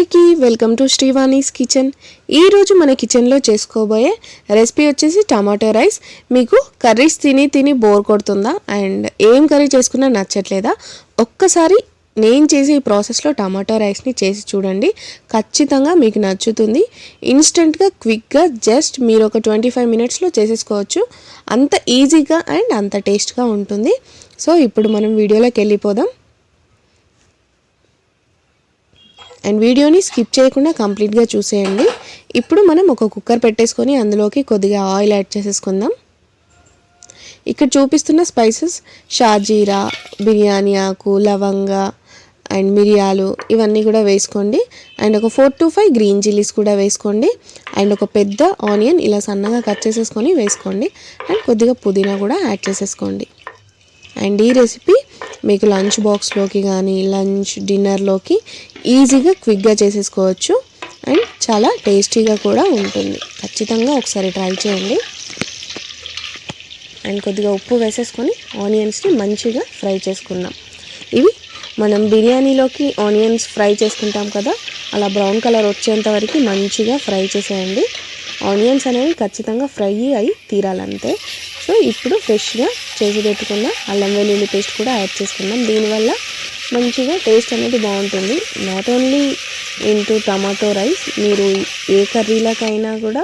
అందరికీ welcome to శ్రీవాణీస్ kitchen. ఈరోజు మన కిచెన్లో చేసుకోబోయే రెసిపీ వచ్చేసి టమాటో రైస్. మీకు కర్రీస్ తిని తిని బోర్ కొడుతుందా? అండ్ ఏం కర్రీ చేసుకున్నా నచ్చట్లేదా? ఒక్కసారి నేను చేసే ఈ ప్రాసెస్లో టమాటో రైస్ని చేసి చూడండి. ఖచ్చితంగా మీకు నచ్చుతుంది. ఇన్స్టెంట్గా క్విక్గా జస్ట్ మీరు ఒక ట్వంటీ ఫైవ్ మినిట్స్లో చేసేసుకోవచ్చు. అంత ఈజీగా అండ్ అంత టేస్ట్గా ఉంటుంది. సో ఇప్పుడు మనం వీడియోలోకి వెళ్ళిపోదాం. అండ్ వీడియోని స్కిప్ చేయకుండా కంప్లీట్గా చూసేయండి. ఇప్పుడు మనం ఒక కుక్కర్ పెట్టేసుకొని అందులోకి కొద్దిగా ఆయిల్ యాడ్ చేసేసుకుందాం. ఇక్కడ చూపిస్తున్న స్పైసెస్ షాజీరా బిర్యానీ ఆకు లవంగ అండ్ మిరియాలు ఇవన్నీ కూడా వేసుకోండి. అండ్ ఒక four to five green chillies కూడా వేసుకోండి. అండ్ ఒక పెద్ద ఆనియన్ ఇలా సన్నగా కట్ చేసేసుకొని వేసుకోండి. అండ్ కొద్దిగా పుదీనా కూడా యాడ్ చేసేసుకోండి. అండ్ ఈ రెసిపీ మీకు లంచ్ బాక్స్లోకి కానీ లంచ్ డిన్నర్లోకి ఈజీగా క్విక్గా చేసేసుకోవచ్చు. అండ్ చాలా టేస్టీగా కూడా ఉంటుంది. ఖచ్చితంగా ఒకసారి ట్రై చేయండి. అండ్ కొద్దిగా ఉప్పు వేసేసుకొని ఆనియన్స్ని మంచిగా ఫ్రై చేసుకుందాం. ఇవి మనం బిర్యానీలోకి ఆనియన్స్ ఫ్రై చేసుకుంటాం కదా అలా బ్రౌన్ కలర్ వచ్చేంత వరకు మంచిగా ఫ్రై చేసేయండి. ఆనియన్స్ అనేవి ఖచ్చితంగా ఫ్రై అయి తీరాలంతే. సో ఇప్పుడు ఫ్రెష్గా చేసి పెట్టుకున్న అల్లం వెల్లుల్లి పేస్ట్ కూడా యాడ్ చేసుకున్నాం దీనివల్ల మంచిగా టేస్ట్ అనేది బాగుంటుంది. Not only into tomato rice మీరు ఏ కర్రీలకైనా కూడా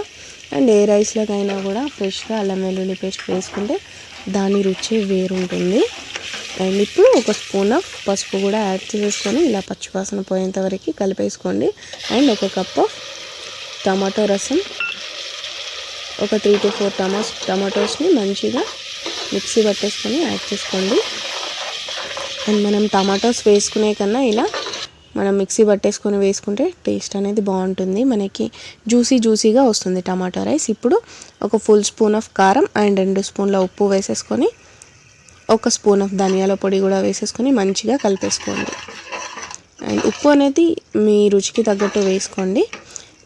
అండ్ ఏ రైస్లకైనా కూడా ఫ్రెష్గా అల్లం వెల్లుల్లి పేస్ట్ వేసుకుంటే దాని రుచి వేరుంటుంది. అండ్ ఇప్పుడు ఒక స్పూన్ ఆఫ్ పసుపు కూడా యాడ్ చేసుకొని ఇలా పచ్చివాసన పోయేంత వరకు కలిపేసుకోండి. అండ్ ఒక కప్ ఆఫ్ టమాటో రసం ఒక త్రీ టు ఫోర్ టమాస్ టమాటోస్ని మంచిగా మిక్సీ పట్టేసుకొని యాడ్ చేసుకోండి. అండ్ మనం టమాటోస్ వేసుకునే కన్నా ఇలా మనం మిక్సీ పట్టేసుకొని వేసుకుంటే టేస్ట్ అనేది బాగుంటుంది. మనకి జ్యూసీ జ్యూసీగా వస్తుంది టమాటో రైస్. ఇప్పుడు ఒక ఫుల్ స్పూన్ ఆఫ్ కారం అండ్ రెండు స్పూన్ల ఉప్పు వేసేసుకొని ఒక స్పూన్ ఆఫ్ ధనియాల పొడి కూడా వేసేసుకొని మంచిగా కలిపేసుకోండి. అండ్ ఉప్పు అనేది మీ రుచికి తగ్గట్టు వేసుకోండి.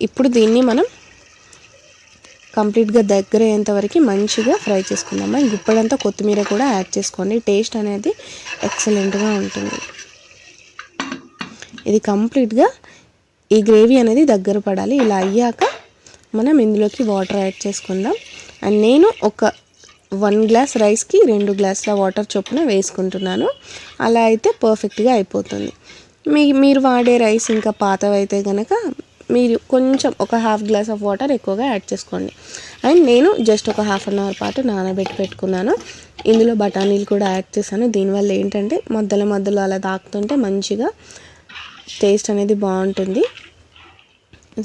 ఇప్పుడు దీన్ని మనం కంప్లీట్గా దగ్గర అయ్యేంతవరకు మంచిగా ఫ్రై చేసుకుందామా? ఇప్పుడంతా కొత్తిమీర కూడా యాడ్ చేసుకోండి. టేస్ట్ అనేది ఎక్సలెంట్గా ఉంటుంది. ఇది కంప్లీట్గా ఈ గ్రేవీ అనేది దగ్గర పడాలి. ఇలా అయ్యాక మనం ఇందులోకి వాటర్ యాడ్ చేసుకుందాం. అండ్ నేను ఒక వన్ గ్లాస్ రైస్కి రెండు గ్లాసుల వాటర్ చొప్పున వేసుకుంటున్నాను. అలా అయితే పర్ఫెక్ట్గా అయిపోతుంది. మీ మీరు వాడే రైస్ ఇంకా పాతవైతే కనుక మీరు కొంచెం ఒక హాఫ్ గ్లాస్ ఆఫ్ వాటర్ ఎక్కువగా యాడ్ చేసుకోండి. అండ్ నేను జస్ట్ ఒక హాఫ్ అన్ అవర్ పాటు నానబెట్టి పెట్టుకున్నాను. ఇందులో బఠానీలు కూడా యాడ్ చేశాను. దీనివల్ల ఏంటంటే మధ్యలో మధ్యలో అలా తాకుతుంటే మంచిగా టేస్ట్ అనేది బాగుంటుంది.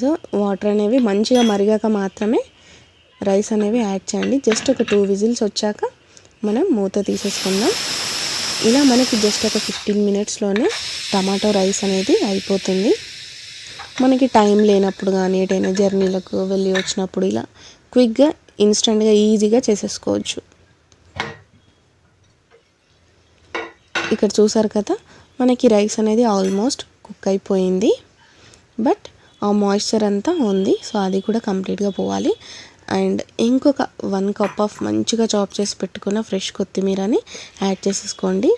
సో వాటర్ అనేవి మంచిగా మరిగాక మాత్రమే రైస్ అనేవి యాడ్ చేయండి. జస్ట్ ఒక టూ విజిల్స్ వచ్చాక మనం మూత తీసేసుకుందాం. ఇలా మనకి జస్ట్ ఒక ఫిఫ్టీన్ మినిట్స్లోనే టమాటో రైస్ అనేది అయిపోతుంది. మనకి టైం లేనప్పుడు కానీ ఎటైనా జర్నీలకు వెళ్ళి వచ్చినప్పుడు ఇలా క్విక్గా ఇన్స్టెంట్గా ఈజీగా చేసేసుకోవచ్చు. ఇక్కడ చూసారు కదా మనకి రైస్ అనేది ఆల్మోస్ట్ కుక్ అయిపోయింది. బట్ ఆ మాయిశ్చర్ అంతా ఉంది సో అది కూడా కంప్లీట్గా పోవాలి. అండ్ ఇంకొక వన్ కప్ ఆఫ్ మంచిగా చాప్ చేసి పెట్టుకున్న ఫ్రెష్ కొత్తిమీరని యాడ్ చేసేసుకోండి.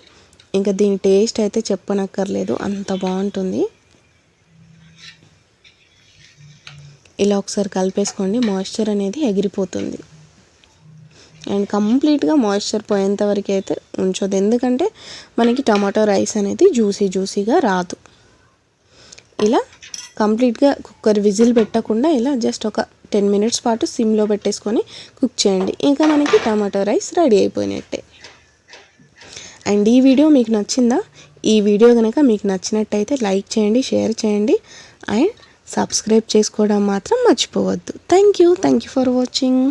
ఇంకా దీని టేస్ట్ అయితే చెప్పనక్కర్లేదు అంత బాగుంటుంది. ఇలా ఒకసారి కలిపేసుకోండి. మాయిశ్చర్ అనేది ఎగిరిపోతుంది. అండ్ కంప్లీట్గా మాయిశ్చర్ పోయేంత వరకు అయితే ఉంచొద్దు. ఎందుకంటే మనకి టమాటో రైస్ అనేది జ్యూసీ జ్యూసీగా రాదు. ఇలా కంప్లీట్గా కుక్కర్ విజిల్ పెట్టకుండా ఇలా జస్ట్ ఒక టెన్ మినిట్స్ పాటు సిమ్లో పెట్టేసుకొని కుక్ చేయండి. ఇంకా మనకి టమాటో రైస్ రెడీ అయిపోయినట్టే. అండ్ ఈ వీడియో మీకు నచ్చిందా? ఈ వీడియో కనుక మీకు నచ్చినట్టయితే లైక్ చేయండి షేర్ చేయండి. అండ్ సబ్స్క్రైబ్ చేసుకోవడం మాత్రం మర్చిపోవద్దు. Thank you thank you for watching